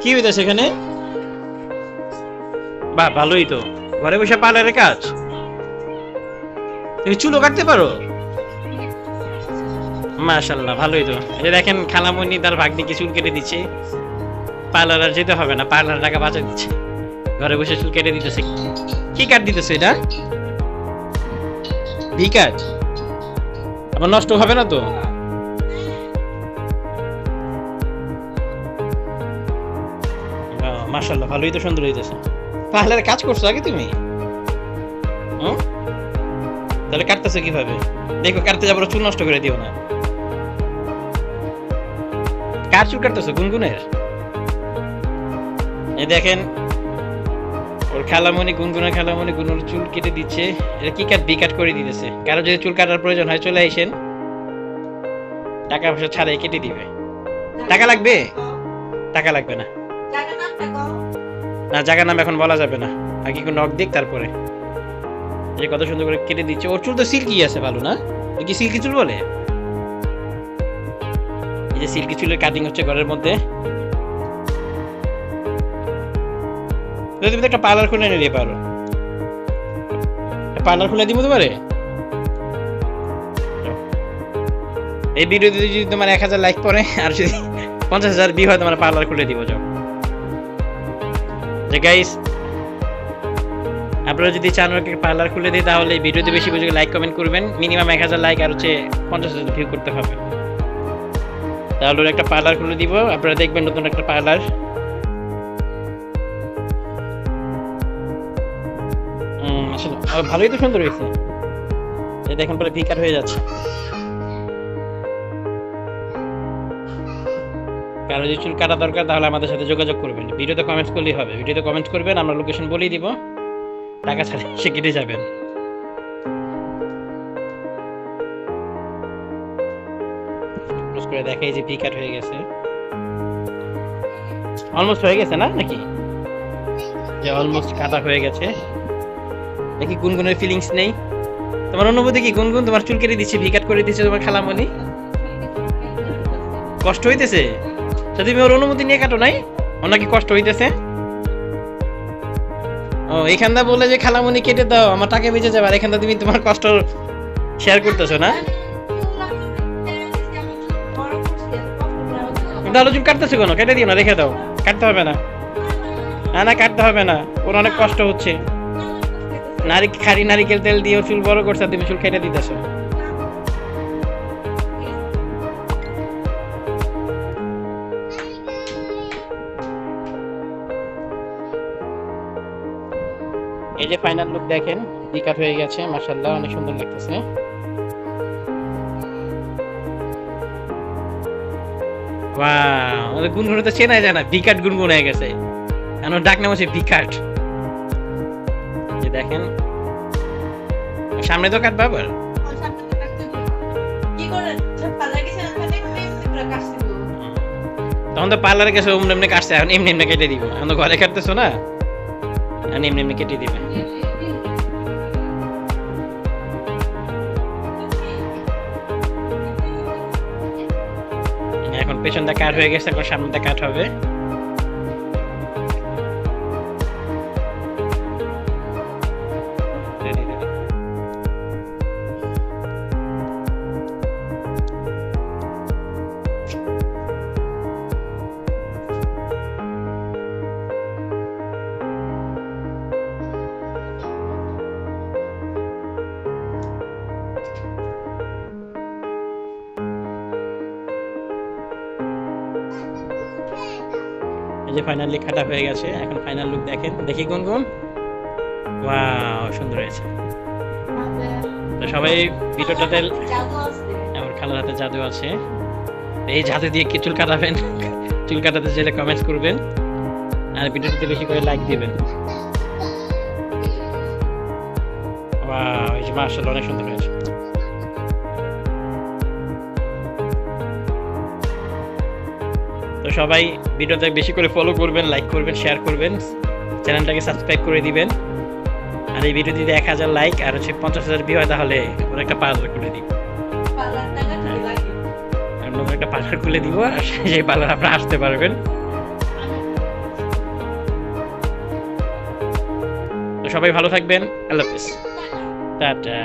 কি হইতে সেখানে? বাহ ভালোই তো। ঘরে বসে পার্লারের কাজ? চুলও কাটতে পারো? মাশাল্লাহ, ভালোই তো। এই দেখেন, খালামণি তার ভাগ্নিকে চুল কেটে দিচ্ছে। পার্লার আর যেতে হবে না, পার্লার টাকা বাঁচা দিচ্ছে। ঘরে বসে চুল কেটে দিতেছে। কি কাট দিতেছে এটা? ভি কাট আবার নষ্ট হবে না তো? মাশাল্লাহ ভালোই তো সুন্দর হইতেছে। পার্লারে কাজ করছ আগে তুমি? হুম? তাহলে কাটতেছো কীভাবে? দেখো কাটতে যাব চুল নষ্ট করে দিও না। কার চুল কাটতেছো গুনগুনের? এই দেখেন ওর খালামণি গুনগুনের খালামণি গুনুর চুল কেটে দিচ্ছে। এটা কি কাট বি কাট করে দিতেছে। কারও যদি চুল কাটার প্রয়োজন হয় চলে আইসেন। টাকা পয়সা ছাড়াই কেটে দিবে। টাকা লাগবে? টাকা লাগবে না। না, জায়গার নাম এখন বলা যাবে না। আগে একটু নখ দিক, তারপরে। যে কত সুন্দর করে কেটে দিচ্ছে। ওর চুল তো সিল্কি আছে ভালো, না? কি সিল্কি চুল বলে? এই যে সিল্কি চুলের কাটিং হচ্ছে ঘরের মধ্যে। তুমি একটা পার্লার খুলে নিতে পারো। পার্লার খুলে দিব তোমারে? এই ভিডিওতে যদি তোমার এক হাজার লাইক পড়ে, আর যদি পঞ্চাশ হাজার বি হয়, তোমার পার্লার খুলে দিব, যাও। যে গাইস আপনারা যদি চান ওকে পার্লার খুলে দিই তাহলে ভিডিওতে বেশি বেশি লাইক কমেন্ট করবেন। মিনিমাম এক হাজার লাইক আর হচ্ছে পঞ্চাশ হাজার ভিউ করতে হবে। তাহলে ওর একটা পার্লার খুলে দিব। আপনারা দেখবেন নতুন একটা পার্লার ভালোই তো সুন্দর হয়েছে। দেখেন পরে ভিকার হয়ে যাচ্ছে। কারও যদি চুল কাটা দরকার, তাহলে আমাদের সাথে যোগাযোগ করবেন। ভিডিওতে কমেন্টস করলেই হবে। ভিডিওতে কমেন্টস করবেন, আমরা লোকেশন বলেই দিব। টাকা ছাড়া সে কেটে যাবেন। করে দেখাই যে পিকাট হয়ে গেছে। অলমোস্ট হয়ে গেছে না, নাকি? যে অলমোস্ট কাটা হয়ে গেছে। দেখি গুনগুনের ফিলিংস নেই। তোমার অনুভূতি কি, গুনগুন? তোমার চুল কেটে দিচ্ছে ভিকাট করে দিচ্ছে তোমার খালামণি? কষ্ট হইতেছে? তো তুমি ওর অনুমতি নিয়ে কাটো নাই, ওর নাকি কষ্ট হইতেছে। ও এখানটা বলে যে খালামণি কেটে দাও, আমার টাকা বেঁচে যাবে, আর এখানটা তুমি তোমার কষ্ট শেয়ার করতেছো না? তাহলে চুল কাটতেছো কেন? কেটে দিও না, রেখে দাও। কাটতে হবে না। না না, কাটতে হবে না। ওর অনেক কষ্ট হচ্ছে। নারী খারি নারিকেল তেল দিয়ে চুল বড় করছে তুমি চুল কেটে দিতেছো। এই যে ফাইনাল লুক দেখেন বিকাট হয়ে গেছে মাশাল্লাহ অনেক সুন্দর লাগতেছে। তো চেনাই যায় না বিকাট গুনগুন হয়ে গেছে। কেন ডাক নাম হচ্ছে বিকাট দেখেন। সামনে তো কাটবে আবার। তখন তো পার্লারে গেছে এমনি এমনি কাটছে, এখন এমনি এমনি কেটে দিব। এখন তো ঘরে কাটতেছো না। এমনি এমনি কেটে দিবে। এখন পেছনটা কাট হয়ে গেছে এখন সামনেটা কাট হবে। যে ফাইনালি কাটা হয়ে গেছে, এখন ফাইনাল লুক দেখেন। দেখি কোন কোন। ওয়াও সুন্দর হয়েছে। তো সবাই ভিডিওটাতে আমার খালার হাতে জাদু আছে। এই জাদু দিয়ে কি চুল কাটাবেন? চুল কাটাতে চাইলে কমেন্টস করবেন। আর ভিডিওটাতে বেশি করে লাইক দিবেন। ওয়াও এই যে মার্শাল্লাহ অনেক সুন্দর হয়েছে। তো সবাই ভিডিওটা বেশি করে ফলো করবেন লাইক করবেন শেয়ার করবেন। চ্যানেলটাকে সাবস্ক্রাইব করে দিবেন। আর এই ভিডিও যদি এক হাজার লাইক আর হচ্ছে পঞ্চাশ হাজার ভিউ হয়, তাহলে আমরা একটা পার্লার খুলে দিই নতুন একটা পার্লার খুলে দিব, আর সেই পার্লার আপনারা আসতে পারবেন। সবাই ভালো থাকবেন। আল্লাহ হাফিজ। টাটা।